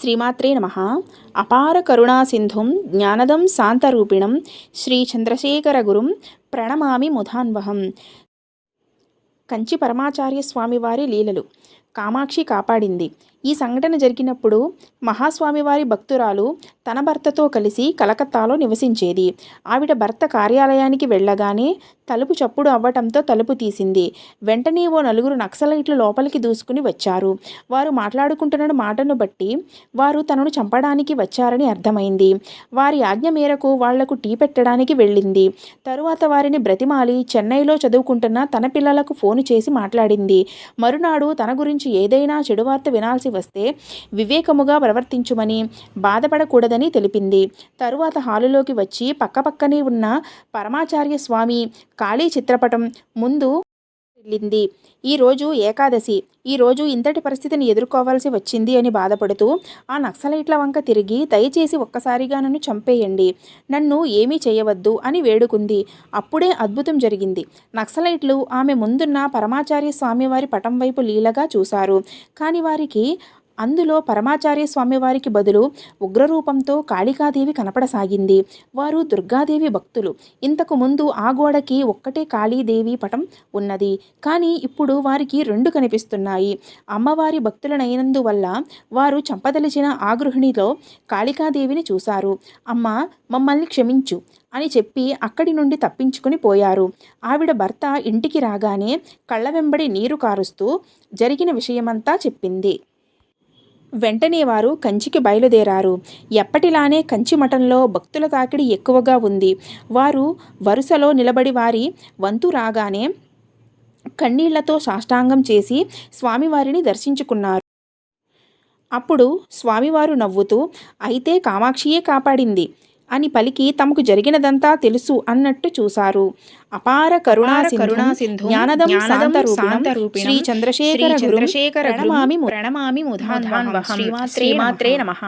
శ్రీమాత్రే నమ. అపార కరుణాసింధుం జ్ఞానదం శాంతరూపిణం శ్రీ చంద్రశేఖర గురుం ప్రణమామి ముధాన్వహం. కంచి పరమాచార్య స్వామివారి లీలలు. కామాక్షి కాపాడింది. ఈ సంఘటన జరిగినప్పుడు మహాస్వామివారి భక్తురాలు తన భర్తతో కలిసి కలకత్తాలో నివసించేది. ఆవిడ భర్త కార్యాలయానికి వెళ్ళగానే తలుపు చప్పుడు అవ్వటంతో తలుపు తీసింది. వెంటనే ఓ నలుగురు నక్సలైట్లు లోపలికి దూసుకుని వచ్చారు. వారు మాట్లాడుకుంటున్న మాటను బట్టి వారు తనను చంపడానికి వచ్చారని అర్థమైంది. వారి ఆజ్ఞ మేరకు వాళ్ళకు టీ పెట్టడానికి వెళ్ళింది. తరువాత వారిని బ్రతిమాలి చెన్నైలో చదువుకుంటున్న తన పిల్లలకు ఫోను చేసి మాట్లాడింది. మరునాడు తన గురించి ఏదైనా చెడు వార్త వినాల్సి వస్తే వివేకముగా ప్రవర్తించుమని బాధపడకూడదని తెలిపింది. తరువాత హాలులోకి వచ్చి పక్కపక్కనే ఉన్న పరమాచార్య స్వామి ఖాళీ చిత్రపటం ముందు వెళ్ళింది ఈరోజు ఏకాదశి. ఈరోజు ఇంతటి పరిస్థితిని ఎదుర్కోవాల్సి వచ్చింది అని బాధపడుతూ ఆ నక్సలైట్ల వంక తిరిగి దయచేసి ఒక్కసారిగా నన్ను చంపేయండి. నన్ను ఏమీ చేయవద్దు అని వేడుకుంది. అప్పుడే అద్భుతం జరిగింది. నక్సలైట్లు ఆమె ముందున్న పరమాచార్య స్వామివారి పటం వైపు లీలగా చూశారు. కానీ వారికి అందులో పరమాచార్య స్వామివారికి బదులు ఉగ్రరూపంతో కాళికాదేవి కనపడసాగింది. వారు దుర్గాదేవి భక్తులు. ఇంతకు ముందు ఆ గోడకి ఒక్కటే కాళీదేవి పటం ఉన్నది. కానీ ఇప్పుడు వారికి రెండు కనిపిస్తున్నాయి. అమ్మవారి భక్తులనైనందువల్ల వారు చంపదలిచిన ఆ గృహిణిలో కాళికాదేవిని చూశారు. అమ్మ మమ్మల్ని క్షమించు అని చెప్పి అక్కడి నుండి తప్పించుకుని పోయారు. ఆవిడ భర్త ఇంటికి రాగానే కళ్ళ వెంబడి నీరు కారుస్తూ జరిగిన విషయమంతా చెప్పింది. వెంటనే వారు కంచికి బయలుదేరారు. ఎప్పటిలానే కంచి మఠంలో భక్తుల తాకిడి ఎక్కువగా ఉంది. వారు వరుసలో నిలబడి వారి వంతు రాగానే కన్నీళ్ళతో సాష్టాంగం చేసి స్వామివారిని దర్శించుకున్నారు. అప్పుడు స్వామివారు నవ్వుతూ అయితే కామాక్షియే కాపాడింది. అని పలికి తమకు జరిగినదంతా తెలుసు అన్నట్టు చూశారు. అపార కరుణా కరుణా సింధు జ్ఞానదం శాంతరూపిణం శ్రీ చంద్రశేఖర గురుం ప్రణమామి ప్రణమామి ముధాన్వహం శ్రీమాత్రే నమః.